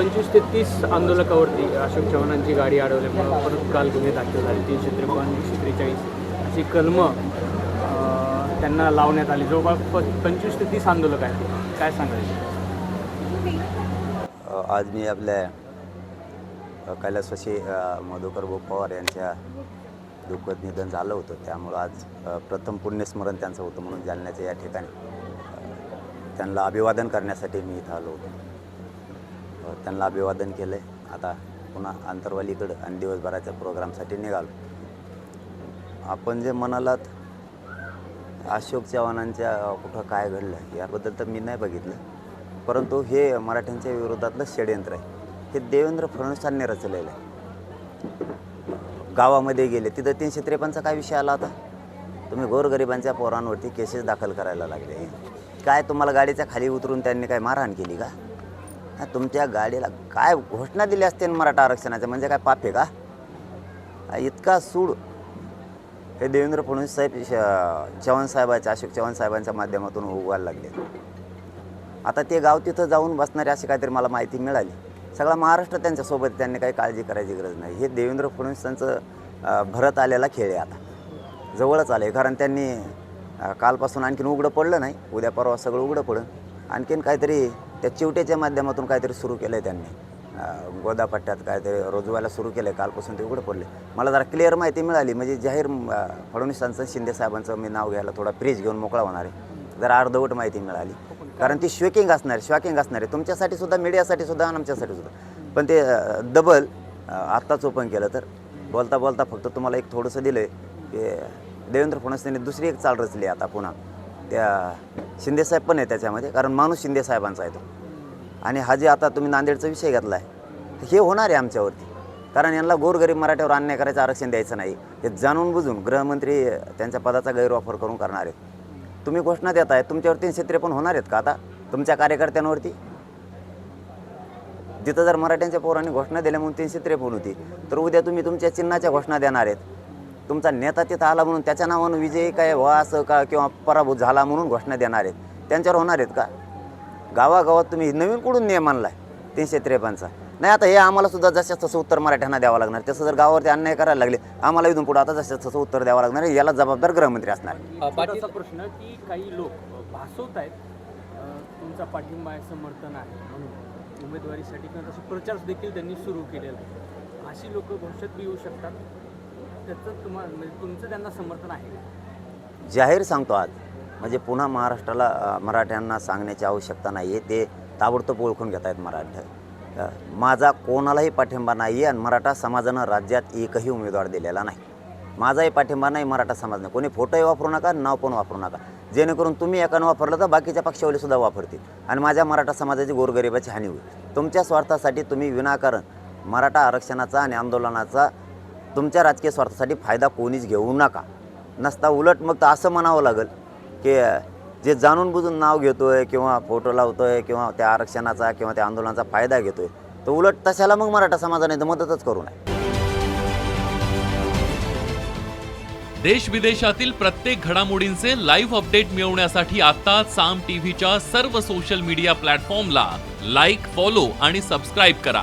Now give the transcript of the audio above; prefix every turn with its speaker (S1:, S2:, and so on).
S1: पंचवीस ते तीस आंदोलकावरती अशोक चव्हाणांची गाडी अडवल्यामुळे परत काल गुन्हे दाखल झाले. तीनशे त्रेपन्न एकशे त्रेचाळीस अशी कलमं त्यांना लावण्यात आली. जवळपास प- पंचवीस ते तीस आंदोलक आहेत. काय सांगायचं
S2: आज मी आपल्या अ, कैलासवासी मधुकर भाऊ पवार यांच्या दुःखद निधन झालं होतं. त्यामुळं आज प्रथम पुण्यस्मरण त्यांचं होतं म्हणून जालन्याचं या ठिकाणी त्यांना अभिवादन करण्यासाठी मी इथं आलो होतो. त्यांना अभिवादन केलं आहे आता पुन्हा आंतरवालीकडं आणि दिवसभराच्या प्रोग्रामसाठी निघालो. आपण जे म्हणालात अशोक चव्हाणांच्या कुठं काय घडलं याबद्दल तर मी नाही बघितलं. परंतु हे मराठ्यांच्या विरोधातलं षडयंत्र आहे. हे देवेंद्र फडणवीसांनी रचलेलं आहे. गावामध्ये गेले तिथं तीनशे त्रेपन्नचा काय विषय आला होता? तुम्ही गोरगरिबांच्या पोरांवरती केसेस दाखल करायला लागले. काय तुम्हाला गाडीच्या खाली उतरून त्यांनी काय मारहाण केली का? तुमच्या गाडीला काय घोषणा दिली असते मराठा आरक्षणाचं? म्हणजे काय पाप आहे का? इतका सूड. हे देवेंद्र फडणवीस साहेब श- चव्हाण साहेबाच्या अशोक चव्हाण साहेबांच्या माध्यमातून उगवायला लागले. आता ते गाव तिथं जाऊन बसणारे अशी काहीतरी मला माहिती मिळाली. सगळा महाराष्ट्र त्यांच्यासोबत त्यांनी काही काळजी करायची गरज नाही. हे देवेंद्र फडणवीसांचं भरत आलेला खेळ आहे आता. जवळच आलं आहे कारण त्यांनी कालपासून आणखीन उघडं पडलं नाही. उद्या परवा सगळं उघडं पडलं. आणखीन काहीतरी त्या चिवट्याच्या माध्यमातून काहीतरी सुरू केलं आहे त्यांनी गोदापट्ट्यात काहीतरी रोजवायला सुरू केलं आहे कालपासून ते उघडं पडले. मला जरा क्लिअर माहिती मिळाली. म्हणजे जाहीर फडणवीसांचं शिंदे साहेबांचं मी नाव घ्यायला थोडा फ्रीज घेऊन मोकळा होणार आहे. जरा अर्धवट माहिती मिळाली. कारण ती शॉकिंग असणार आहे शॉकिंग असणार आहे. तुमच्यासाठी सुद्धा मीडियासाठी सुद्धा आणि आमच्यासाठी सुद्धा. पण ते डबल आत्ताच ओपन केलं. तर बोलता बोलता फक्त तुम्हाला एक थोडंसं दिलं आहे की देवेंद्र फडणवीस यांनी दुसरी एक चाल रचली आता पुन्हा. त्या शिंदेसाहेब पण आहे त्याच्यामध्ये कारण माणूस शिंदे साहेबांचा आहे तो. आणि हा जे आता तुम्ही नांदेडचा विषय घेतला आहे हे होणार आहे आमच्यावरती. कारण यांना गोरगरीब मराठ्यावर अन्याय करायचं आरक्षण द्यायचं नाही. हे जाणून बुजून गृहमंत्री त्यांच्या पदाचा गैरवापर करून करणार आहेत. तुम्ही घोषणा देत आहे तुमच्यावर तीनशे त्रेपन्न होणार आहेत का आता? तुमच्या कार्यकर्त्यांवरती? जिथं जर मराठ्यांच्या पोरांनी घोषणा दिल्या म्हणून तीनशे त्रेपन्न होती तर उद्या तुम्ही तुमच्या चिन्हाच्या घोषणा देणार आहेत. तुमचा नेता तिथं आला म्हणून त्याच्या नावानं विजयी काय व्हा असं का किंवा पराभूत झाला म्हणून घोषणा देणार आहेत? त्यांच्यावर होणार आहेत का? गावागावात तुम्ही नवीन कुठून नियम आणलाय? तीनशे त्रेपन्नचा. नाही आता हे आम्हाला सुद्धा जसं तसं उत्तर मराठ्यांना द्यावं लागणार. तसं जर गावावरती अन्याय करायला लागले आम्हाला इथून पुढे आता जसं तसं उत्तर द्यावं लागणार आहे. याला जबाबदार गृहमंत्री असणार आहे.
S1: प्रश्न की काही लोक भासवत आहेत. तुमचा पाठिंबा आहे समर्थन आहे म्हणून. उमेदवारीसाठी किंवा तसं प्रचार देखील त्यांनी सुरू केलेला आहे अशी लोक भविष्यात बी येऊ शकतात? त्याचं तुम्हाला म्हणजे तुमचं त्यांना समर्थन आहे
S2: जाहीर सांगतो आज. म्हणजे पुन्हा महाराष्ट्राला मराठ्यांना सांगण्याची आवश्यकता नाही आहे ते ताबडतोब ओळखून घेत आहेत मराठा माझा कोणालाही पाठिंबा नाही आहे आणि मराठा समाजानं राज्यात एकही उमेदवार दिलेला नाही. माझाही पाठिंबा नाही मराठा समाज नाही कोणी फोटोही वापरू नका नाव पण वापरू नका. जेणेकरून तुम्ही एकानं वापरलं तर बाकीच्या पक्षावलीसुद्धा वापरतील. आणि माझ्या मराठा समाजाची गोरगरिबाची हानी होईल. तुमच्या स्वार्थासाठी तुम्ही विनाकारण मराठा आरक्षणाचा आणि आंदोलनाचा तुमच्या राजकीय स्वार्थासाठी फायदा कोणीच घेऊ नका. नसता उलट मग तर असं म्हणावं लागेल की जे जाणून बुजून नाव घेतो आहे किंवा फोटो लावतो आहे किंवा त्या आरक्षणाचा किंवा त्या आंदोलनाचा फायदा घेतो आहे तर उलट तशाला मग मराठा समाजाने तर मदतच करू नये.
S3: देश विदेशातील प्रत्येक घडामोडींचे लाईव्ह अपडेट मिळवण्यासाठी आता साम टीव्हीच्या सर्व सोशल मीडिया प्लॅटफॉर्मला लाईक फॉलो आणि सबस्क्राईब करा.